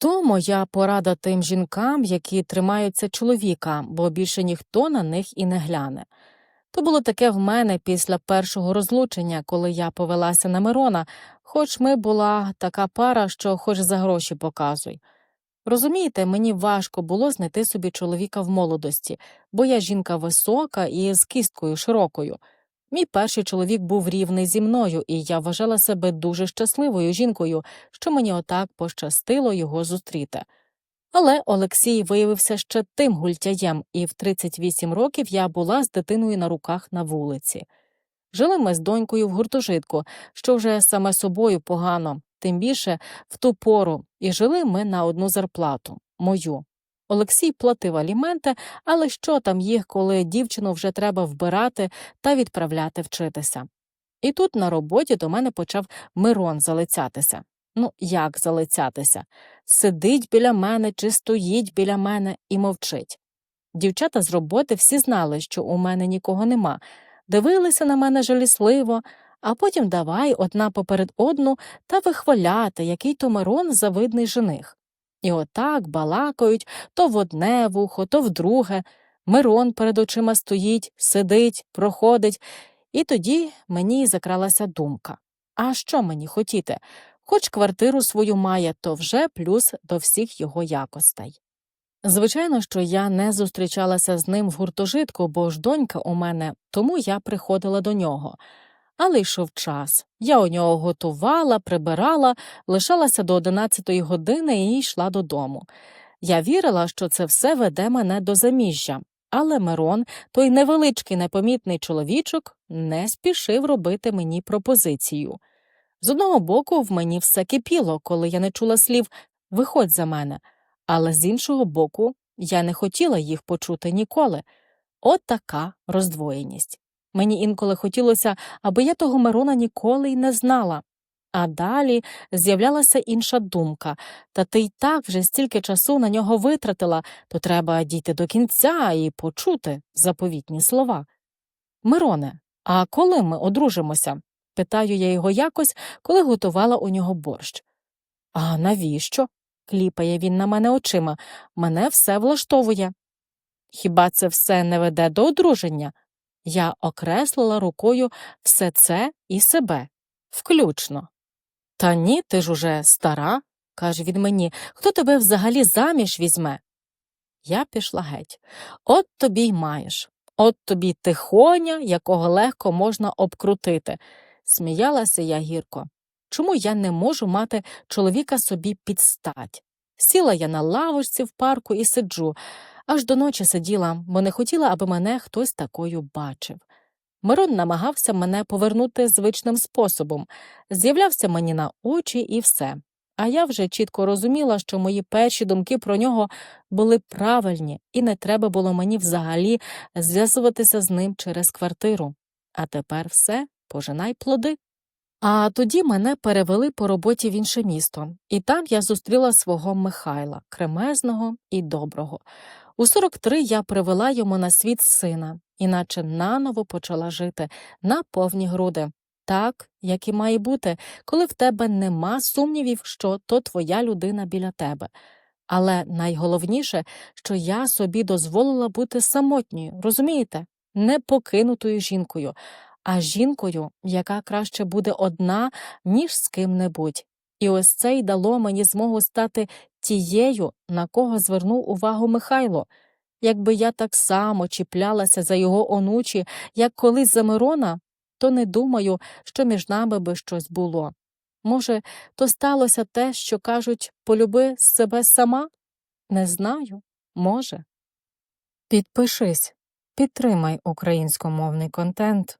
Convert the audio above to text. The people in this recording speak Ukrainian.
То моя порада тим жінкам, які тримаються чоловіка, бо більше ніхто на них і не гляне. То було таке в мене після першого розлучення, коли я повелася на Мирона, хоч ми була така пара, що хоч за гроші показуй. Розумієте, мені важко було знайти собі чоловіка в молодості, бо я жінка висока і з кісткою широкою. Мій перший чоловік був рівний зі мною, і я вважала себе дуже щасливою жінкою, що мені отак пощастило його зустріти. Але Олексій виявився ще тим гультяєм, і в 38 років я була з дитиною на руках на вулиці. Жили ми з донькою в гуртожитку, що вже саме собою погано, тим більше в ту пору, і жили ми на одну зарплату мою. Олексій платив аліменти, але що там їх, коли дівчину вже треба вбирати та відправляти вчитися. І тут на роботі до мене почав Мирон залицятися. Ну, як залицятися? Сидить біля мене чи стоїть біля мене і мовчить. Дівчата з роботи всі знали, що у мене нікого нема, дивилися на мене жалісливо, а потім давай одна поперед одну та вихваляти, який то Мирон завидний жених. І отак балакають то в одне вухо, то в друге. Мирон перед очима стоїть, сидить, проходить, і тоді мені закралася думка а що мені хотіти? Хоч квартиру свою має, то вже плюс до всіх його якостей. Звичайно, що я не зустрічалася з ним в гуртожитку, бо ж донька у мене, тому я приходила до нього. Але йшов час. Я у нього готувала, прибирала, лишалася до одинадцятої години і йшла додому. Я вірила, що це все веде мене до заміжжя, але Мирон, той невеличкий непомітний чоловічок, не спішив робити мені пропозицію. З одного боку, в мені все кипіло, коли я не чула слів виходь за мене, але з іншого боку, я не хотіла їх почути ніколи. От така роздвоєність. Мені інколи хотілося, аби я того Мирона ніколи й не знала. А далі з'являлася інша думка та ти й так вже стільки часу на нього витратила, то треба дійти до кінця і почути заповітні слова. Мироне, а коли ми одружимося? питаю я його якось, коли готувала у нього борщ. А навіщо? кліпає він на мене очима. Мене все влаштовує. Хіба це все не веде до одруження? Я окреслила рукою все це і себе, включно. Та ні, ти ж уже стара, каже він мені, хто тебе взагалі заміж візьме? Я пішла геть. От тобі й маєш. От тобі тихоня, якого легко можна обкрутити. Сміялася я гірко. Чому я не можу мати чоловіка собі під стать? Сіла я на лавочці в парку і сиджу, аж до ночі сиділа, бо не хотіла, аби мене хтось такою бачив. Мирон намагався мене повернути звичним способом, з'являвся мені на очі і все. А я вже чітко розуміла, що мої перші думки про нього були правильні, і не треба було мені взагалі зв'язуватися з ним через квартиру. А тепер все, пожинай плоди. А тоді мене перевели по роботі в інше місто, і там я зустріла свого Михайла, кремезного і доброго. У 43 я привела йому на світ сина, іначе наново почала жити на повні груди, так, як і має бути, коли в тебе нема сумнівів, що то твоя людина біля тебе. Але найголовніше, що я собі дозволила бути самотньою, розумієте, не покинутою жінкою, а жінкою, яка краще буде одна, ніж з ким-небудь. І ось це й дало мені змогу стати тією, на кого звернув увагу Михайло. Якби я так само чіплялася за його онучі, як колись за Мирона, то не думаю, що між нами би щось було. Може, то сталося те, що кажуть полюби себе сама? Не знаю, може. Підпишись, підтримай українськомовний контент.